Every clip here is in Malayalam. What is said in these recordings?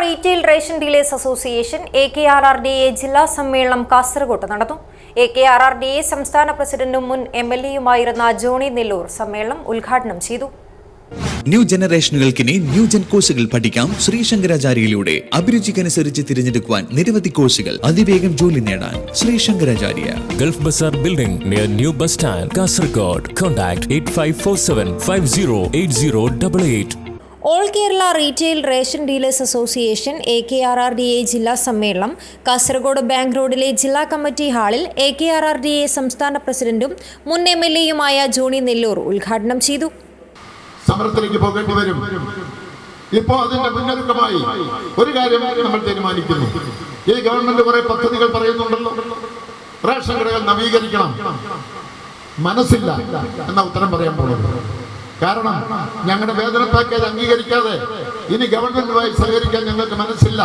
Retail ration dealers association A K R R D A ജില്ലാ സമ്മേളനം കാസർഗോട്ട് നടന്നു A K R R D A സംസ്ഥാന പ്രസിഡന്റും മുൻ എം എൽ എയുമായിരുന്ന ജോണി നെല്ലൂർ സമ്മേളനം ഉദ്ഘാടനം ചെയ്തു. ന്യൂ ജനറേഷനുകൾക്കിനി ന്യൂ ജെൻ കോഴ്സുകൾ പഠിക്കാം ശ്രീ ശങ്കരാചാര്യയിലൂടെ. അഭിരുചിക്കനുസരിച്ച് തിരഞ്ഞെടുക്കുവാൻ നിരവധി കോഴ്സുകൾ അതിവേഗം ജോലി നേടാൻ Shri Shankaracharya. Gulf Bazar building near new bus stand Kasaragod contact eight five four seven five zero eight zero double eight all Kerala retail ration dealers association A K R R D A ജില്ലാ സമ്മേളനം കാസർഗോഡ് ബാങ്ക് റോഡിലെ ജില്ലാ കമ്മിറ്റി ഹാളിൽ A K R R D A സംസ്ഥാന പ്രസിഡന്റും മുൻ എം എൽ എയുമായ ജോണി നെല്ലൂർ ഉദ്ഘാടനം ചെയ്തു. സമരത്തിലേക്ക് പോകേണ്ടി വരും. ഇപ്പോ അതിന്റെ മുന്നൊരുക്കമായി ഒരു കാര്യം നമ്മൾ തീരുമാനിക്കുന്നു. ഈ ഗവൺമെന്റ് കുറെ പദ്ധതികൾ പറയുന്നുണ്ടല്ലോ. റേഷൻ കടകൾ നവീകരിക്കണം. മനസ്സില്ല എന്ന ഉത്തരം പറയാൻ പോകുന്നത്. കാരണം ഞങ്ങളുടെ വേതന പാക്കേജ് അംഗീകരിക്കാതെ ഇനി ഗവൺമെന്റുമായി സഹകരിക്കാൻ ഞങ്ങൾക്ക് മനസ്സില്ല.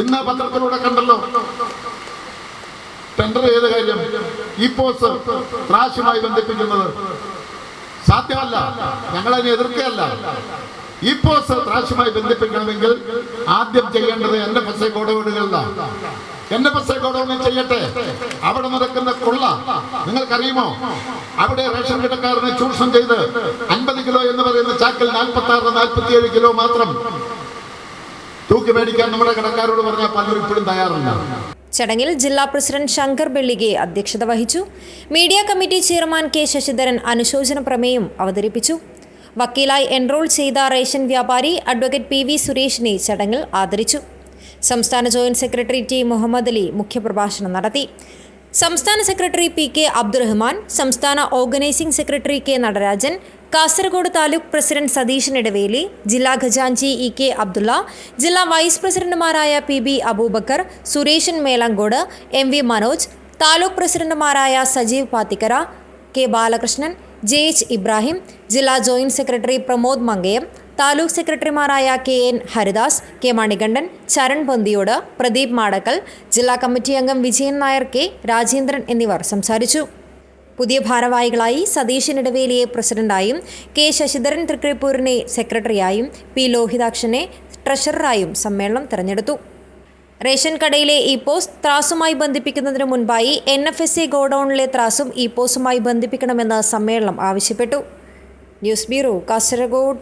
ഇന്ന് പത്രത്തിലൂടെ കണ്ടല്ലോ. ടെൻഡർ ചെയ്ത കാര്യം ഈ പോസ് ത്രാശുമായി ബന്ധിപ്പിക്കുന്നത്. സാധ്യമല്ല. ഞങ്ങളതിനെ എതിർക്കുകയല്ല. ഈ പോസ് ത്രാശുമായി ബന്ധിപ്പിക്കണമെങ്കിൽ ആദ്യം ചെയ്യേണ്ടത് എന്റെ പസ ഗോഡൌണുകളിലാണ് എന്റെ പസ ഗോഡൌണിൽ ചെയ്യട്ടെ. അവിടെ നടക്കുന്ന കൊള്ള. നിങ്ങൾക്കറിയുമോ? അവിടെ റേഷൻ കിടക്കാരനെ ചൂഷണം ചെയ്ത് അൻപത് കിലോ എന്ന് പറയുന്ന ചാക്കിൽ നാൽപ്പത്തി ആറ് നാൽപ്പത്തി ഏഴ് കിലോ മാത്രം തൂക്കി മേടിക്കാൻ നമ്മുടെ കടക്കാരോട് പറഞ്ഞാൽ പലരും ഇപ്പോഴും തയ്യാറല്ല. ചടങ്ങിൽ ജില്ലാ പ്രസിഡന്റ് ശങ്കർ ബെള്ളികെ അധ്യക്ഷത വഹിച്ചു. Media committee chairman K Sasidharan അനുശോചന പ്രമേയം അവതരിപ്പിച്ചു. വക്കീലായി എൻറോൾ ചെയ്ത റേഷൻ വ്യാപാരി അഡ്വക്കേറ്റ് പി വി സുരേഷിനെ ചടങ്ങിൽ ആദരിച്ചു. സംസ്ഥാന joint secretary T Muhammad Ali മുഖ്യപ്രഭാഷണം നടത്തി. സംസ്ഥാന സെക്രട്ടറി പി കെ അബ്ദുറഹ്മാൻ സംസ്ഥാന organising secretary K Natarajan Kasaragod taluk president Satheesan Edaveli ജില്ലാ ഖജാൻജി ഇ കെ അബ്ദുള്ള ജില്ലാ വൈസ് പ്രസിഡന്റുമാരായ P B Aboobacker Sureshan Melankode M V Manoj taluk പ്രസിഡന്റുമാരായ Sajeev Pathikkara K Balakrishnan J H Ibrahim ജില്ലാ ജോയിന്റ് സെക്രട്ടറി പ്രമോദ് മങ്കയം താലൂക്ക് സെക്രട്ടറിമാരായ K N Haridas K Manikandan Charan Ponthiyode Pradeep Madakkal ജില്ലാ കമ്മിറ്റി അംഗം വിജയൻ നായർ കെ രാജേന്ദ്രൻ എന്നിവർ സംസാരിച്ചു. പുതിയ ഭാരവാഹികളായി സതീശൻ ഇടവേലിയെ പ്രസിഡന്റായും കെ ശശിധരൻ തൃക്കരിപ്പൂരിനെ സെക്രട്ടറിയായും പി ലോഹിതാക്ഷനെ ട്രഷററായും സമ്മേളനം തെരഞ്ഞെടുത്തു. റേഷൻ കടയിലെ ഇ പോസ് ത്രാസുമായി ബന്ധിപ്പിക്കുന്നതിന് മുൻപായി എൻ എഫ് എസ് സി ഗോഡൌണിലെ ത്രാസും ഇ പോസുമായി ബന്ധിപ്പിക്കണമെന്ന് സമ്മേളനം ആവശ്യപ്പെട്ടു. News bureau Kasaragod.